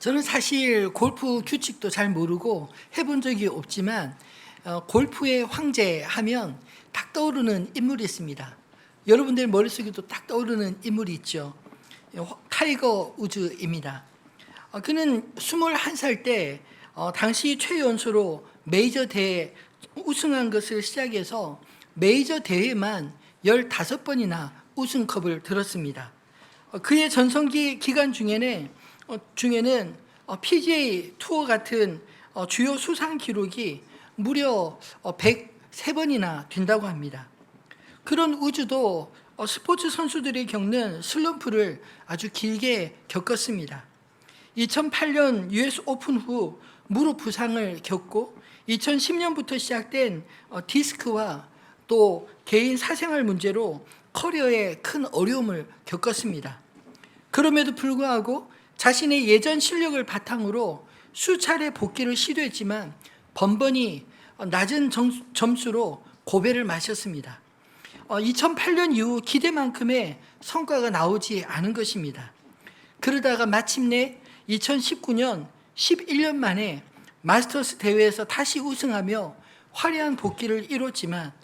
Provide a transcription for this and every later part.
저는 사실 골프 규칙도 잘 모르고 해본 적이 없지만 어, 골프의 황제 하면 딱 떠오르는 인물이 있습니다. 여러분들 머릿속에도 딱 떠오르는 인물이 있죠. 어, 타이거 우즈입니다. 어, 그는 21살 때 어, 당시 최연소로 메이저 대회 우승한 것을 시작해서 메이저 대회만 15번이나 우승컵을 들었습니다. 어, 그의 전성기 기간 중에는 어, 중에는 어, PGA 투어 같은 어, 주요 수상 기록이 무려 어, 103번이나 된다고 합니다. 그런 우주도 어, 스포츠 선수들이 겪는 슬럼프를 아주 길게 겪었습니다. 2008년 US 오픈 후 무릎 부상을 겪고 2010년부터 시작된 어, 디스크와 또 개인 사생활 문제로 커리어에 큰 어려움을 겪었습니다. 그럼에도 불구하고 자신의 예전 실력을 바탕으로 수차례 복귀를 시도했지만 번번이 어, 낮은 점- 점수로 고배를 마셨습니다. 2008년 이후 기대만큼의 성과가 나오지 않은 것입니다. 그러다가 마침내 2019년 11년 만에 마스터스 대회에서 다시 우승하며 화려한 복귀를 이뤘지만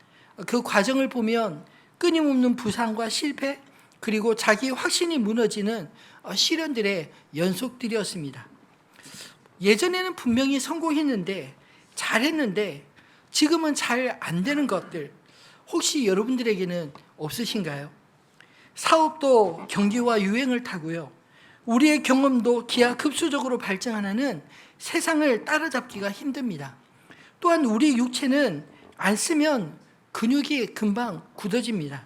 그 과정을 보면 끊임없는 부상과 실패 그리고 자기 확신이 무너지는 어, 시련들의 연속들이었습니다. 예전에는 분명히 성공했는데 잘했는데 지금은 잘 안 되는 것들 혹시 여러분들에게는 없으신가요? 사업도 경기와 유행을 타고요. 우리의 경험도 기하급수적으로 발전하는 세상을 따라잡기가 힘듭니다. 또한 우리 육체는 안 쓰면 근육이 금방 굳어집니다.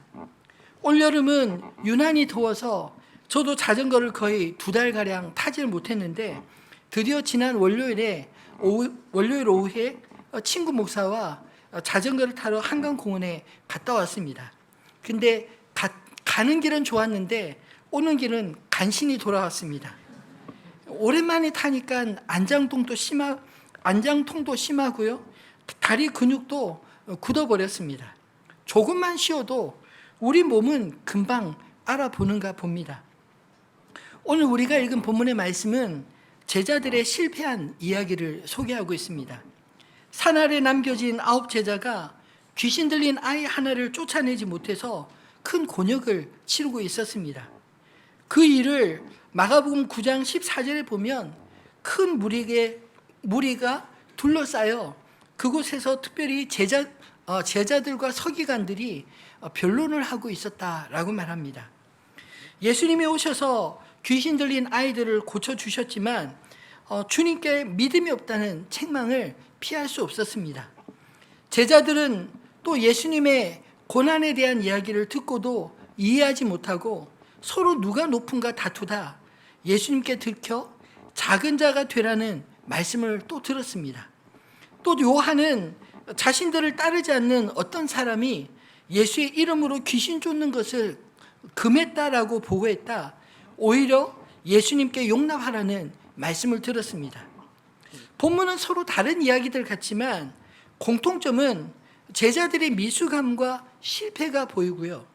올여름은 유난히 더워서 저도 자전거를 거의 두 달가량 타지를 못했는데 드디어 지난 월요일에 오후, 월요일 오후에 친구 목사와 자전거를 타러 한강공원에 갔다 왔습니다. 근데 가, 가는 길은 좋았는데 오는 길은 간신히 돌아왔습니다. 오랜만에 타니까 안장통도 심하 안장통도 심하고요. 다리 근육도 굳어버렸습니다. 조금만 쉬어도 우리 몸은 금방 알아보는가 봅니다. 오늘 우리가 읽은 본문의 말씀은 제자들의 실패한 이야기를 소개하고 있습니다. 산 아래 남겨진 아홉 제자가 귀신 들린 아이 하나를 쫓아내지 못해서 큰 곤욕을 치르고 있었습니다. 그 일을 마가복음 9장 14절에 보면 큰 무리에 무리가 둘러싸여 그곳에서 특별히 제자 어, 제자들과 서기관들이 어, 변론을 하고 있었다라고 말합니다. 예수님이 오셔서 귀신 들린 아이들을 고쳐 주셨지만 어, 주님께 믿음이 없다는 책망을 피할 수 없었습니다. 제자들은 또 예수님의 고난에 대한 이야기를 듣고도 이해하지 못하고 서로 누가 높은가 다투다 예수님께 들켜 작은 자가 되라는 말씀을 또 들었습니다. 또 요한은 자신들을 따르지 않는 어떤 사람이 예수의 이름으로 귀신 쫓는 것을 금했다라고 보고했다. 오히려 예수님께 용납하라는 말씀을 들었습니다. 본문은 서로 다른 이야기들 같지만 공통점은 제자들의 미숙함과 실패가 보이고요.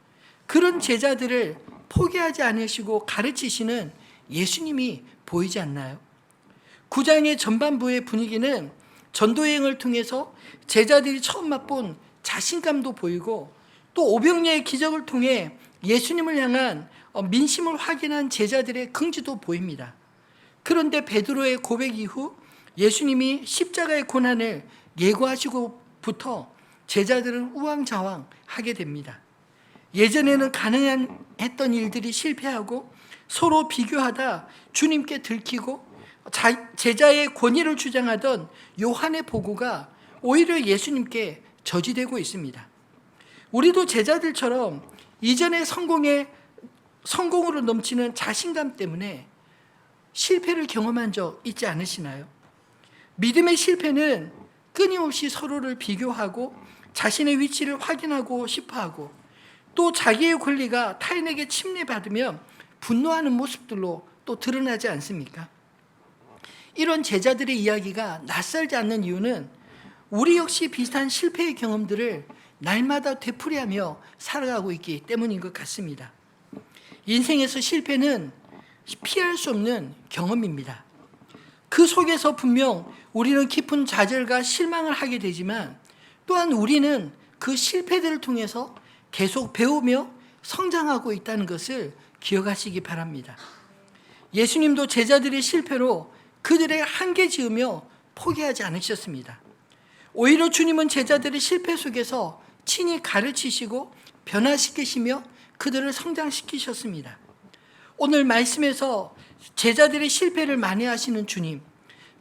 그런 제자들을 포기하지 않으시고 가르치시는 예수님이 보이지 않나요? 9장의 전반부의 분위기는 전도여행을 통해서 제자들이 처음 맛본 자신감도 보이고 또 오병리의 기적을 통해 예수님을 향한 어, 민심을 확인한 제자들의 긍지도 보입니다. 그런데 베드로의 고백 이후 예수님이 십자가의 고난을 예고하시고부터 제자들은 우왕좌왕 하게 됩니다. 예전에는 가능한 했던 일들이 실패하고 서로 비교하다 주님께 들키고 자- 제자의 권위를 주장하던 요한의 보고가 오히려 예수님께 저지되고 있습니다. 우리도 제자들처럼 이전의 성공에 성공으로 넘치는 자신감 때문에 실패를 경험한 적 있지 않으시나요? 믿음의 실패는 끊임없이 서로를 비교하고 자신의 위치를 확인하고 싶어 하고 또 자기의 권리가 타인에게 침례받으면 분노하는 모습들로 또 드러나지 않습니까? 이런 제자들의 이야기가 낯설지 않는 이유는 우리 역시 비슷한 실패의 경험들을 날마다 되풀이하며 살아가고 있기 때문인 것 같습니다. 인생에서 실패는 피할 수 없는 경험입니다. 그 속에서 분명 우리는 깊은 좌절과 실망을 하게 되지만 또한 우리는 그 실패들을 통해서 계속 배우며 성장하고 있다는 것을 기억하시기 바랍니다. 예수님도 제자들의 실패로 그들의 한계 지으며 포기하지 않으셨습니다. 오히려 주님은 제자들의 실패 속에서 친히 가르치시고 변화시키시며 그들을 성장시키셨습니다. 오늘 말씀에서 제자들의 실패를 만회하시는 주님,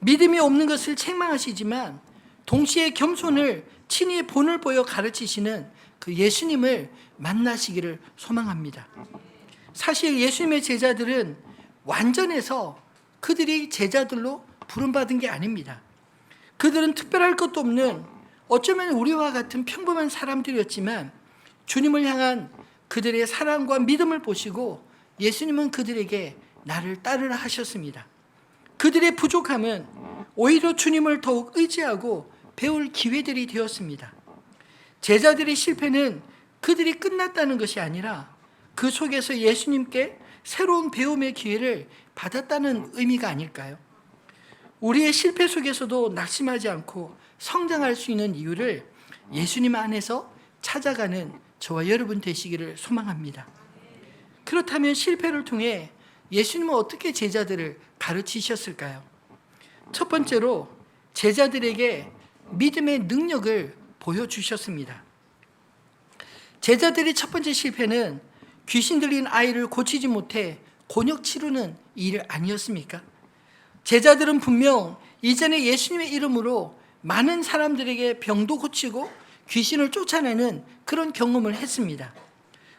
믿음이 없는 것을 책망하시지만 동시에 겸손을 친히 본을 보여 가르치시는 그 예수님을 만나시기를 소망합니다. 사실 예수님의 제자들은 완전해서 그들이 제자들로 부름받은 게 아닙니다. 그들은 특별할 것도 없는 어쩌면 우리와 같은 평범한 사람들이었지만 주님을 향한 그들의 사랑과 믿음을 보시고 예수님은 그들에게 나를 따르라 하셨습니다. 그들의 부족함은 오히려 주님을 더욱 의지하고 배울 기회들이 되었습니다. 제자들의 실패는 그들이 끝났다는 것이 아니라 그 속에서 예수님께 새로운 배움의 기회를 받았다는 의미가 아닐까요? 우리의 실패 속에서도 낙심하지 않고 성장할 수 있는 이유를 예수님 안에서 찾아가는 저와 여러분 되시기를 소망합니다. 그렇다면 실패를 통해 예수님은 어떻게 제자들을 가르치셨을까요? 첫 번째로 제자들에게 믿음의 능력을 보여주셨습니다. 제자들의 첫 번째 실패는 귀신 들린 아이를 고치지 못해 곤욕 치르는 일 아니었습니까? 제자들은 분명 이전에 예수님의 이름으로 많은 사람들에게 병도 고치고 귀신을 쫓아내는 그런 경험을 했습니다.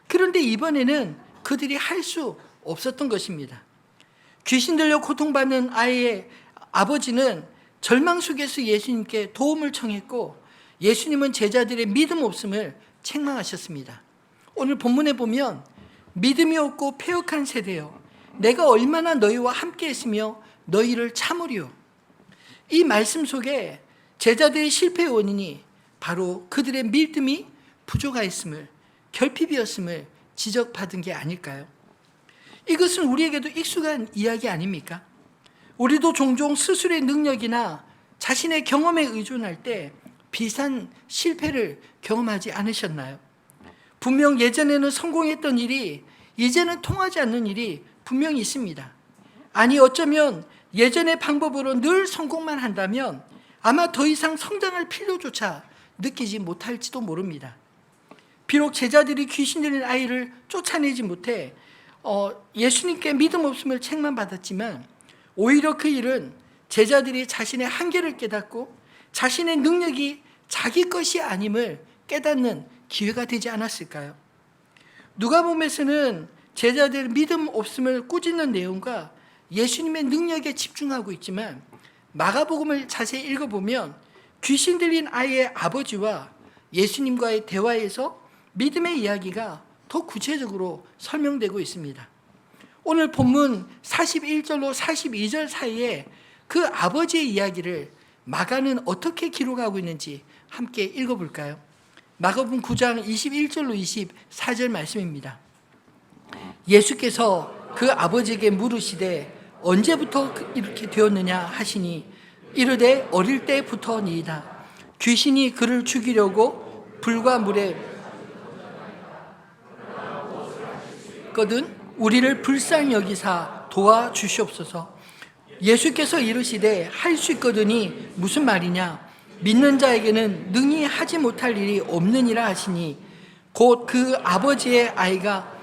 그런데 이번에는 그들이 할 수 없었던 것입니다. 귀신 들려 고통받는 아이의 아버지는 절망 속에서 예수님께 도움을 청했고 예수님은 제자들의 믿음 없음을 책망하셨습니다. 오늘 본문에 보면 믿음이 없고 폐역한 세대여 내가 얼마나 너희와 함께 했으며 너희를 참으리요. 이 말씀 속에 제자들의 실패의 원인이 바로 그들의 믿음이 부족하였음을 결핍이었음을 지적받은 게 아닐까요? 이것은 우리에게도 익숙한 이야기 아닙니까? 우리도 종종 스스로의 능력이나 자신의 경험에 의존할 때 비슷한 실패를 경험하지 않으셨나요? 분명 예전에는 성공했던 일이 이제는 통하지 않는 일이 분명히 있습니다. 아니 어쩌면 예전의 방법으로 늘 성공만 한다면 아마 더 이상 성장할 필요조차 느끼지 못할지도 모릅니다. 비록 제자들이 귀신 들린 아이를 쫓아내지 못해 어, 예수님께 믿음 없음을 책망받았지만 오히려 그 일은 제자들이 자신의 한계를 깨닫고 자신의 능력이 자기 것이 아님을 깨닫는 기회가 되지 않았을까요? 누가복음에서는 제자들 믿음 없음을 꾸짖는 내용과 예수님의 능력에 집중하고 있지만 마가복음을 자세히 읽어보면 귀신 들린 아이의 아버지와 예수님과의 대화에서 믿음의 이야기가 더 구체적으로 설명되고 있습니다. 오늘 본문 41절로 42절 사이에 그 아버지의 이야기를 마가는 어떻게 기록하고 있는지 함께 읽어볼까요? 마가복음 9장 21절로 24절 말씀입니다. 예수께서 그 아버지에게 물으시되 언제부터 그 이렇게 되었느냐 하시니 이르되 어릴 때부터니이다. 귀신이 그를 죽이려고 불과 물에 거든 우리를 불쌍히 여기사 도와주시옵소서. 예수께서 이르시되 할 수 있거든이 무슨 말이냐? 믿는 자에게는 능히 하지 못할 일이 없느니라 하시니 곧 그 아버지의 아이가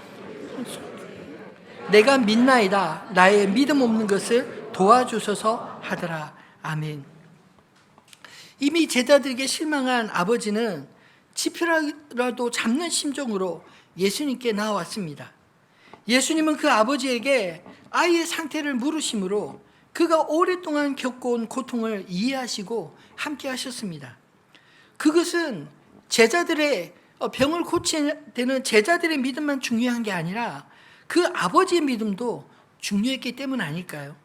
내가 믿나이다 나의 믿음 없는 것을 도와주소서 하더라 아멘. 이미 제자들에게 실망한 아버지는 지표라도 잡는 심정으로 예수님께 나왔습니다. 예수님은 그 아버지에게 아이의 상태를 물으심으로 그가 오랫동안 겪어온 고통을 이해하시고 함께 하셨습니다. 그것은 제자들의 어, 병을 고치는 제자들의 믿음만 중요한 게 아니라 그 아버지의 믿음도 중요했기 때문 아닐까요?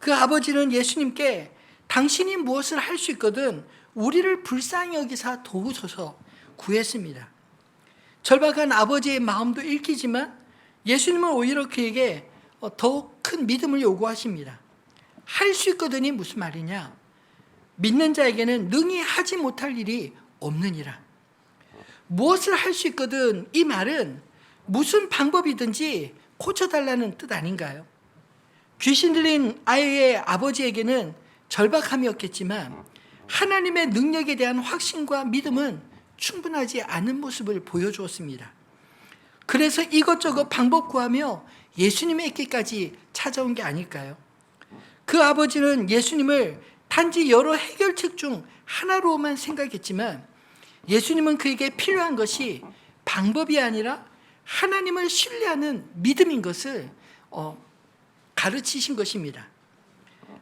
그 아버지는 예수님께 당신이 무엇을 할 수 있거든 우리를 불쌍히 여기사 도우소서 구했습니다. 절박한 아버지의 마음도 읽히지만 예수님은 오히려 그에게 어, 더욱 큰 믿음을 요구하십니다. 할 수 있거든이 무슨 말이냐? 믿는 자에게는 능히 하지 못할 일이 없느니라. 무엇을 할 수 있거든 이 말은 무슨 방법이든지 고쳐달라는 뜻 아닌가요? 귀신 들린 아이의 아버지에게는 절박함이었겠지만 하나님의 능력에 대한 확신과 믿음은 충분하지 않은 모습을 보여주었습니다. 그래서 이것저것 방법 구하며 예수님에게까지 찾아온 게 아닐까요? 그 아버지는 예수님을 단지 여러 해결책 중 하나로만 생각했지만 예수님은 그에게 필요한 것이 방법이 아니라 하나님을 신뢰하는 믿음인 것을 어, 가르치신 것입니다.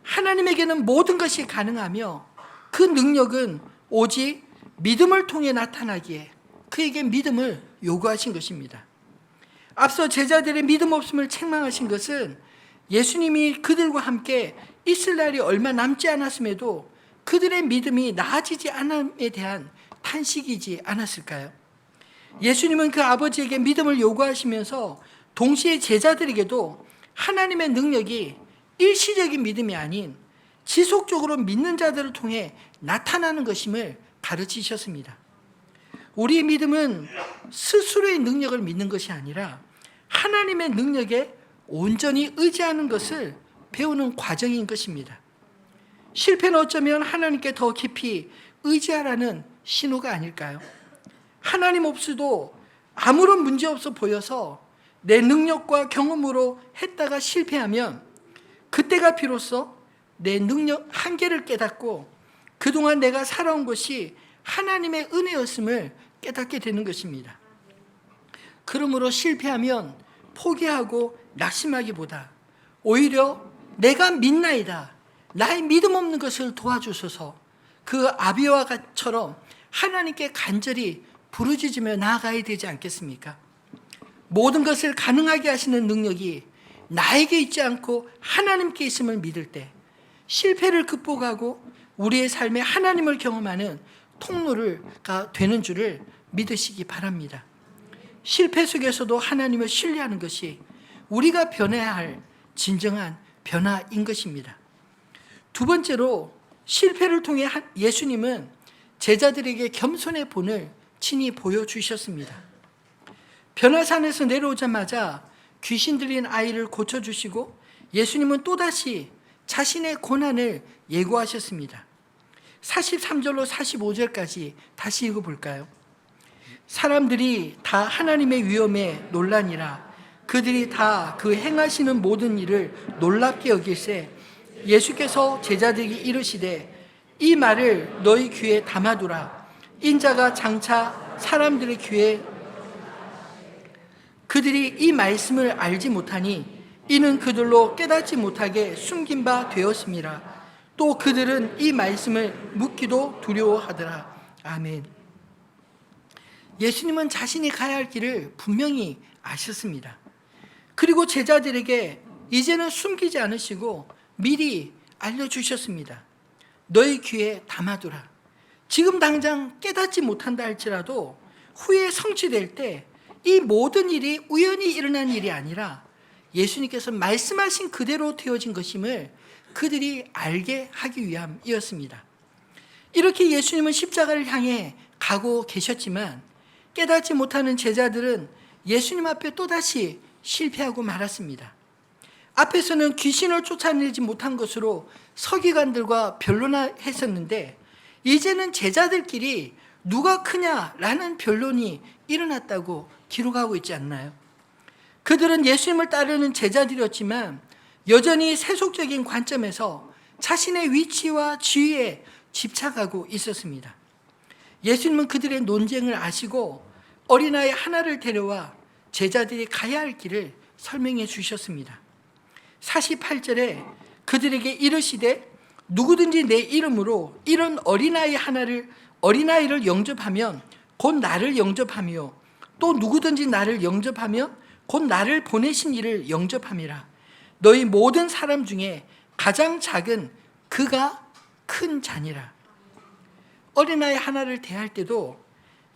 하나님에게는 모든 것이 가능하며 그 능력은 오직 믿음을 통해 나타나기에 그에게 믿음을 요구하신 것입니다. 앞서 제자들의 믿음 없음을 책망하신 것은 예수님이 그들과 함께 있을 날이 얼마 남지 않았음에도 그들의 믿음이 나아지지 않음에 대한 탄식이지 않았을까요? 예수님은 그 아버지에게 믿음을 요구하시면서 동시에 제자들에게도 하나님의 능력이 일시적인 믿음이 아닌 지속적으로 믿는 자들을 통해 나타나는 것임을 가르치셨습니다. 우리의 믿음은 스스로의 능력을 믿는 것이 아니라 하나님의 능력에 온전히 의지하는 것을 배우는 과정인 것입니다. 실패는 어쩌면 하나님께 더 깊이 의지하라는 신호가 아닐까요? 하나님 없이도 아무런 문제 없어 보여서 내 능력과 경험으로 했다가 실패하면 그때가 비로소 내 능력 한계를 깨닫고 그동안 내가 살아온 것이 하나님의 은혜였음을 깨닫게 되는 것입니다. 그러므로 실패하면 포기하고 낙심하기보다 오히려 내가 믿나이다. 나의 믿음 없는 것을 도와주소서 그 아비와처럼 하나님께 간절히 부르짖으며 나아가야 되지 않겠습니까? 모든 것을 가능하게 하시는 능력이 나에게 있지 않고 하나님께 있음을 믿을 때 실패를 극복하고 우리의 삶에 하나님을 경험하는 통로가 되는 줄을 믿으시기 바랍니다. 실패 속에서도 하나님을 신뢰하는 것이 우리가 변해야 할 진정한 변화인 것입니다. 두 번째로 실패를 통해 예수님은 제자들에게 겸손의 본을 친히 보여주셨습니다. 변화산에서 내려오자마자 귀신 들린 아이를 고쳐주시고 예수님은 또다시 자신의 고난을 예고하셨습니다. 43절로 45절까지 다시 읽어볼까요? 사람들이 다 하나님의 위엄에 논란이라 그들이 다 그 행하시는 모든 일을 놀랍게 여길세 예수께서 제자들에게 이르시되 이 말을 너희 귀에 담아두라 인자가 장차 사람들의 귀에 그들이 이 말씀을 알지 못하니 이는 그들로 깨닫지 못하게 숨긴 바 되었습니다. 또 그들은 이 말씀을 묻기도 두려워하더라. 아멘. 예수님은 자신이 가야 할 길을 분명히 아셨습니다. 그리고 제자들에게 이제는 숨기지 않으시고 미리 알려주셨습니다. 너희 귀에 담아두라. 지금 당장 깨닫지 못한다 할지라도 후에 성취될 때 이 모든 일이 우연히 일어난 일이 아니라 예수님께서 말씀하신 그대로 되어진 것임을 그들이 알게 하기 위함이었습니다. 이렇게 예수님은 십자가를 향해 가고 계셨지만 깨닫지 못하는 제자들은 예수님 앞에 또다시 실패하고 말았습니다. 앞에서는 귀신을 쫓아내지 못한 것으로 서기관들과 변론했었는데 이제는 제자들끼리 누가 크냐라는 변론이 일어났다고 기록하고 있지 않나요? 그들은 예수님을 따르는 제자들이었지만 여전히 세속적인 관점에서 자신의 위치와 지위에 집착하고 있었습니다. 예수님은 그들의 논쟁을 아시고 어린아이 하나를 데려와 제자들이 가야 할 길을 설명해 주셨습니다. 48절에 그들에게 이르시되 누구든지 내 이름으로 이런 어린아이 하나를 어린아이를 영접하면 곧 나를 영접하며 또 누구든지 나를 영접하면 곧 나를 보내신 이를 영접함이라. 너희 모든 사람 중에 가장 작은 그가 큰 자니라. 어린아이 하나를 대할 때도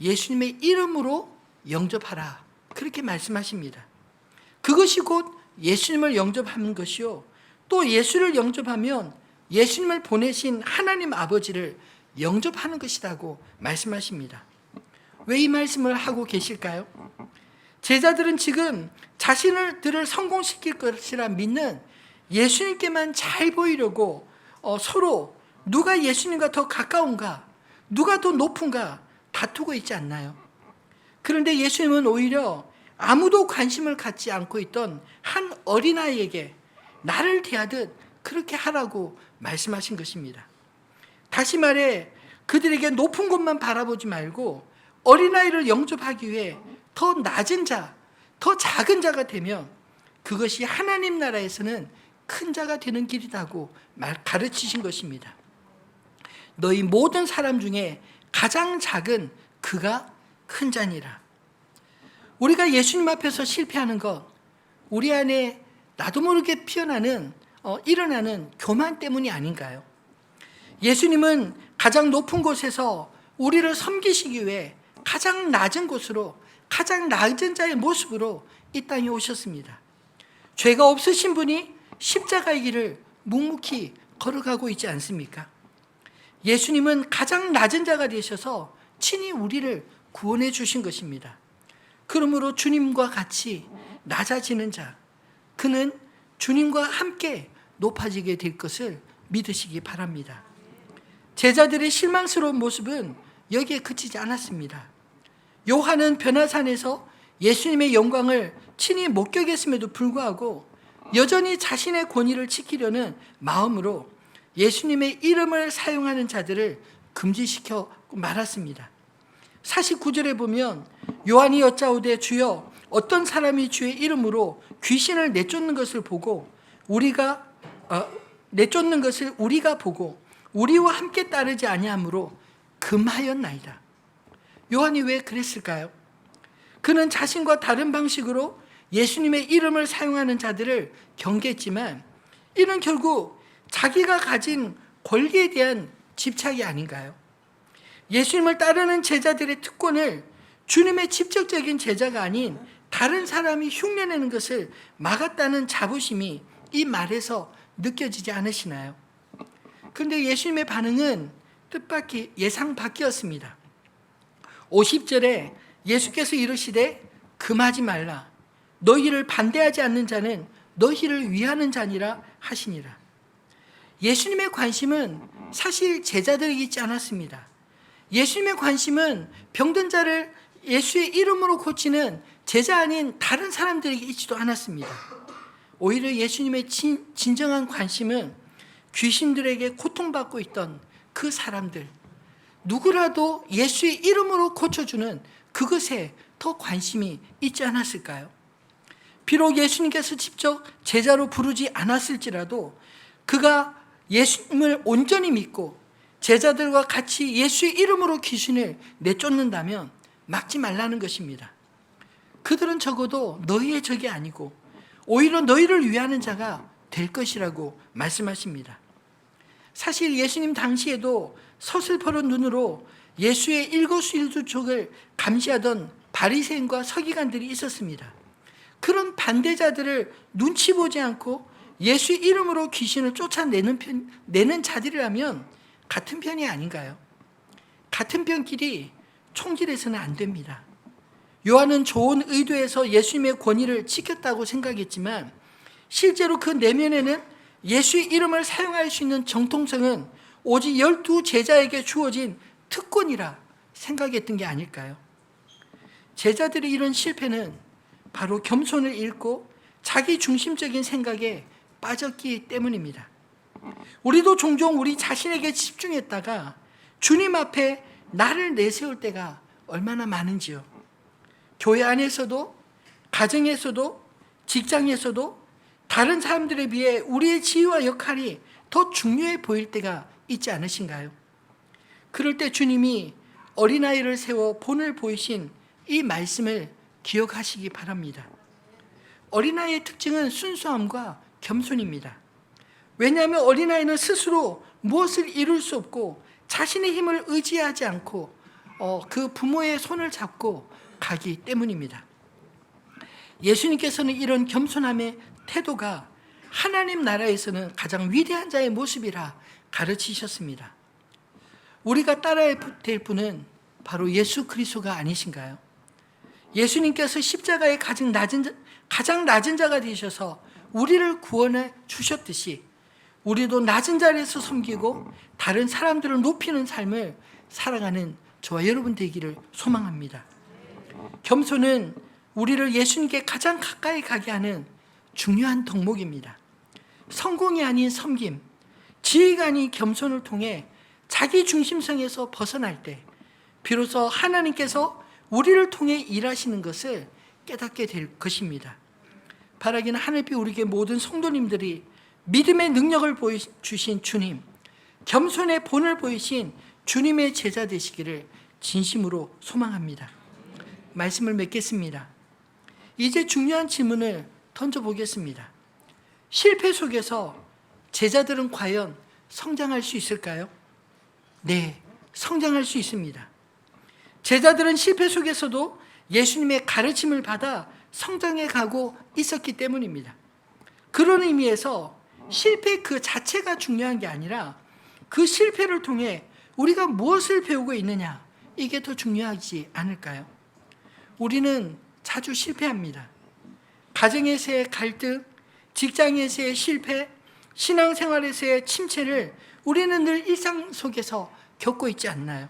예수님의 이름으로 영접하라. 그렇게 말씀하십니다. 그것이 곧 예수님을 영접하는 것이요. 또 예수를 영접하면 예수님을 보내신 하나님 아버지를 영접하는 것이라고 말씀하십니다. 왜 이 말씀을 하고 계실까요? 제자들은 지금 자신을 들을 성공시킬 것이라 믿는 예수님께만 잘 보이려고 어, 서로 누가 예수님과 더 가까운가, 누가 더 높은가 다투고 있지 않나요? 그런데 예수님은 오히려 아무도 관심을 갖지 않고 있던 한 어린아이에게 나를 대하듯 그렇게 하라고 말씀하신 것입니다. 다시 말해 그들에게 높은 곳만 바라보지 말고 어린아이를 영접하기 위해 더 낮은 자, 더 작은 자가 되면 그것이 하나님 나라에서는 큰 자가 되는 길이라고 말 가르치신 것입니다. 너희 모든 사람 중에 가장 작은 그가 큰 자니라. 우리가 예수님 앞에서 실패하는 것, 우리 안에 나도 모르게 피어나는 어, 일어나는 교만 때문이 아닌가요? 예수님은 가장 높은 곳에서 우리를 섬기시기 위해 가장 낮은 곳으로 가장 낮은 자의 모습으로 이 땅에 오셨습니다. 죄가 없으신 분이 십자가의 길을 묵묵히 걸어가고 있지 않습니까? 예수님은 가장 낮은 자가 되셔서 친히 우리를 구원해 주신 것입니다. 그러므로 주님과 같이 낮아지는 자, 그는 주님과 함께 높아지게 될 것을 믿으시기 바랍니다. 제자들의 실망스러운 모습은 여기에 그치지 않았습니다. 요한은 변화산에서 예수님의 영광을 친히 목격했음에도 불구하고 여전히 자신의 권위를 지키려는 마음으로 예수님의 이름을 사용하는 자들을 금지시켜 말았습니다. 49절에 보면 요한이 여짜오되 주여 어떤 사람이 주의 이름으로 귀신을 내쫓는 것을 보고 우리가 어, 내쫓는 것을 우리가 보고 우리와 함께 따르지 아니하므로 금하였나이다. 요한이 왜 그랬을까요? 그는 자신과 다른 방식으로 예수님의 이름을 사용하는 자들을 경계했지만 이는 결국 자기가 가진 권리에 대한 집착이 아닌가요? 예수님을 따르는 제자들의 특권을 주님의 직접적인 제자가 아닌 다른 사람이 흉내내는 것을 막았다는 자부심이 이 말에서 느껴지지 않으시나요? 그런데 예수님의 반응은 뜻밖의 예상 밖이었습니다. 50절에 예수께서 이르시되 금하지 말라. 너희를 반대하지 않는 자는 너희를 위하는 자니라 하시니라. 예수님의 관심은 사실 제자들에게 있지 않았습니다. 예수님의 관심은 병든 자를 예수의 이름으로 고치는 제자 아닌 다른 사람들에게 있지도 않았습니다. 오히려 예수님의 진, 진정한 관심은 귀신들에게 고통받고 있던 그 사람들, 누구라도 예수의 이름으로 고쳐주는 그것에 더 관심이 있지 않았을까요? 비록 예수님께서 직접 제자로 부르지 않았을지라도 그가 예수님을 온전히 믿고 제자들과 같이 예수의 이름으로 귀신을 내쫓는다면 막지 말라는 것입니다. 그들은 적어도 너희의 적이 아니고 오히려 너희를 위하는 자가 될 것이라고 말씀하십니다. 사실 예수님 당시에도 서슬퍼런 눈으로 예수의 일거수일투족을 감시하던 바리새인과 서기관들이 있었습니다. 그런 반대자들을 눈치 보지 않고 예수 이름으로 귀신을 쫓아내는 편, 내는 자들이라면 같은 편이 아닌가요? 같은 편끼리 총질해서는 안 됩니다. 요한은 좋은 의도에서 예수님의 권위를 지켰다고 생각했지만 실제로 그 내면에는 예수의 이름을 사용할 수 있는 정통성은 오직 열두 제자에게 주어진 특권이라 생각했던 게 아닐까요? 제자들의 이런 실패는 바로 겸손을 잃고 자기 중심적인 생각에 빠졌기 때문입니다. 우리도 종종 우리 자신에게 집중했다가 주님 앞에 나를 내세울 때가 얼마나 많은지요. 교회 안에서도, 가정에서도, 직장에서도 다른 사람들에 비해 우리의 지위와 역할이 더 중요해 보일 때가 있지 않으신가요? 그럴 때 주님이 어린아이를 세워 본을 보이신 이 말씀을 기억하시기 바랍니다. 어린아이의 특징은 순수함과 겸손입니다. 왜냐하면 어린아이는 스스로 무엇을 이룰 수 없고 자신의 힘을 의지하지 않고 어, 그 부모의 손을 잡고 가기 때문입니다. 예수님께서는 이런 겸손함의 태도가 하나님 나라에서는 가장 위대한 자의 모습이라 가르치셨습니다. 우리가 따라야 될 분은 바로 예수 그리스도가 아니신가요? 예수님께서 십자가에 가장 낮은 자, 가장 낮은 자가 되셔서 우리를 구원해 주셨듯이 우리도 낮은 자리에서 섬기고 다른 사람들을 높이는 삶을 살아가는 저와 여러분 되기를 소망합니다. 겸손은 우리를 예수님께 가장 가까이 가게 하는 중요한 덕목입니다. 성공이 아닌 섬김, 지혜가 아닌 겸손을 통해 자기 중심성에서 벗어날 때 비로소 하나님께서 우리를 통해 일하시는 것을 깨닫게 될 것입니다. 바라기는 하늘빛 우리에게 모든 성도님들이 믿음의 능력을 보여주신 주님, 겸손의 본을 보이신 주님의 제자 되시기를 진심으로 소망합니다. 말씀을 맺겠습니다. 이제 중요한 질문을 던져보겠습니다. 실패 속에서 제자들은 과연 성장할 수 있을까요? 네, 성장할 수 있습니다. 제자들은 실패 속에서도 예수님의 가르침을 받아 성장해 가고 있었기 때문입니다. 그런 의미에서 실패 그 자체가 중요한 게 아니라 그 실패를 통해 우리가 무엇을 배우고 있느냐 이게 더 중요하지 않을까요? 우리는 자주 실패합니다. 가정에서의 갈등, 직장에서의 실패, 신앙생활에서의 침체를 우리는 늘 일상 속에서 겪고 있지 않나요?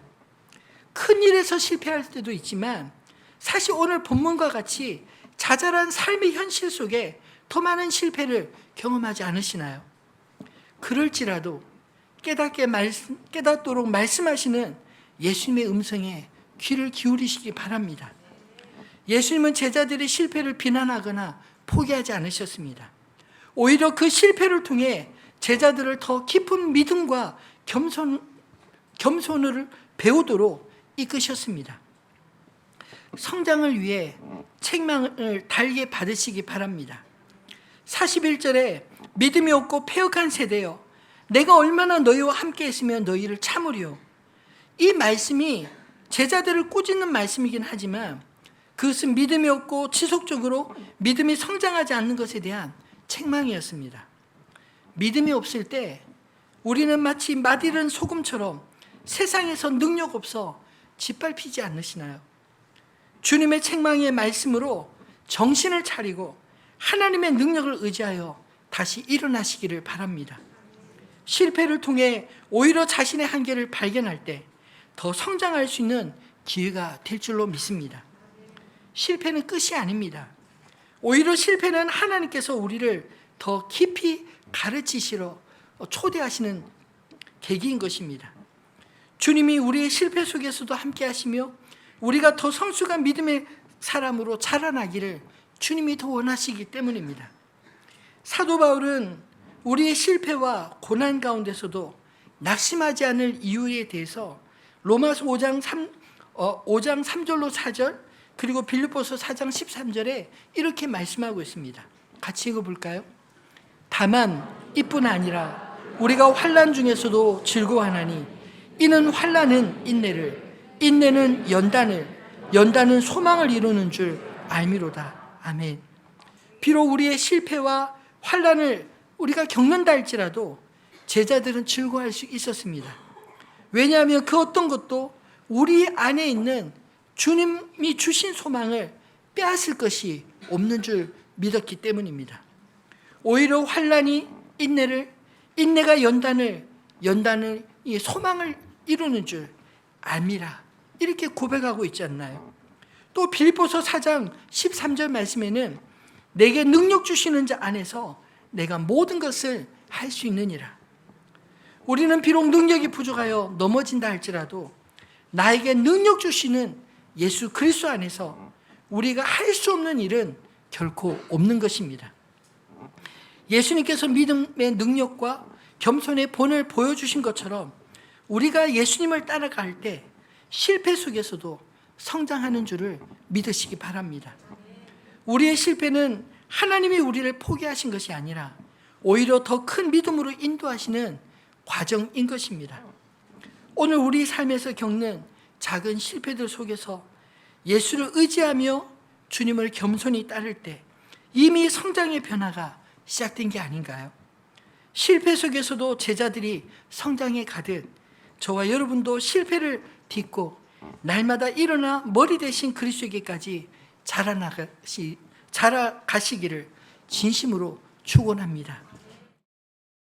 큰 일에서 실패할 때도 있지만 사실 오늘 본문과 같이 자잘한 삶의 현실 속에 더 많은 실패를 경험하지 않으시나요? 그럴지라도 깨닫게 말씀, 깨닫도록 말씀하시는 예수님의 음성에 귀를 기울이시기 바랍니다. 예수님은 제자들의 실패를 비난하거나 포기하지 않으셨습니다. 오히려 그 실패를 통해 제자들을 더 깊은 믿음과 겸손, 겸손을 배우도록 이끄셨습니다. 성장을 위해 책망을 달게 받으시기 바랍니다. 41절에 믿음이 없고 폐역한 세대여 내가 얼마나 너희와 함께 했으면 너희를 참으리요. 이 말씀이 제자들을 꾸짖는 말씀이긴 하지만 그것은 믿음이 없고 지속적으로 믿음이 성장하지 않는 것에 대한 책망이었습니다. 믿음이 없을 때 우리는 마치 맛이른 소금처럼 세상에서 능력 없어 짓밟히지 않으시나요? 주님의 책망의 말씀으로 정신을 차리고 하나님의 능력을 의지하여 다시 일어나시기를 바랍니다. 실패를 통해 오히려 자신의 한계를 발견할 때 더 성장할 수 있는 기회가 될 줄로 믿습니다. 실패는 끝이 아닙니다. 오히려 실패는 하나님께서 우리를 더 깊이 가르치시러 초대하시는 계기인 것입니다. 주님이 우리의 실패 속에서도 함께 하시며 우리가 더 성숙한 믿음의 사람으로 자라나기를 주님이 더 원하시기 때문입니다. 사도 바울은 우리의 실패와 고난 가운데서도 낙심하지 않을 이유에 대해서 로마서 5장 3, 어, 5장 3절로 4절 그리고 빌립보서 4장 13절에 이렇게 말씀하고 있습니다. 같이 읽어 볼까요? 다만 이뿐 아니라 우리가 환란 중에서도 즐거워하나니 이는 환란은 인내를 인내는 연단을 연단은 소망을 이루는 줄 알미로다. 아멘. 비록 우리의 실패와 환란을 우리가 겪는다 할지라도 제자들은 즐거워할 수 있었습니다. 왜냐하면 그 어떤 것도 우리 안에 있는 주님이 주신 소망을 빼앗을 것이 없는 줄 믿었기 때문입니다. 오히려 환란이 인내를 인내가 연단을 연단을 이 소망을 이루는 줄 알미라 이렇게 고백하고 있지 않나요? 또 빌보서 4장 13절 말씀에는 내게 능력 주시는 자 안에서 내가 모든 것을 할 수 있느니라. 우리는 비록 능력이 부족하여 넘어진다 할지라도 나에게 능력 주시는 예수 그리스도 안에서 우리가 할 수 없는 일은 결코 없는 것입니다. 예수님께서 믿음의 능력과 겸손의 본을 보여주신 것처럼 우리가 예수님을 따라갈 때 실패 속에서도 성장하는 줄을 믿으시기 바랍니다. 우리의 실패는 하나님이 우리를 포기하신 것이 아니라 오히려 더 큰 믿음으로 인도하시는 과정인 것입니다. 오늘 우리 삶에서 겪는 작은 실패들 속에서 예수를 의지하며 주님을 겸손히 따를 때 이미 성장의 변화가 시작된 게 아닌가요? 실패 속에서도 제자들이 성장해 가듯 저와 여러분도 실패를 딛고 날마다 일어나 머리 대신 그리스도에게까지 자라나가시 자라가시기를 진심으로 축원합니다.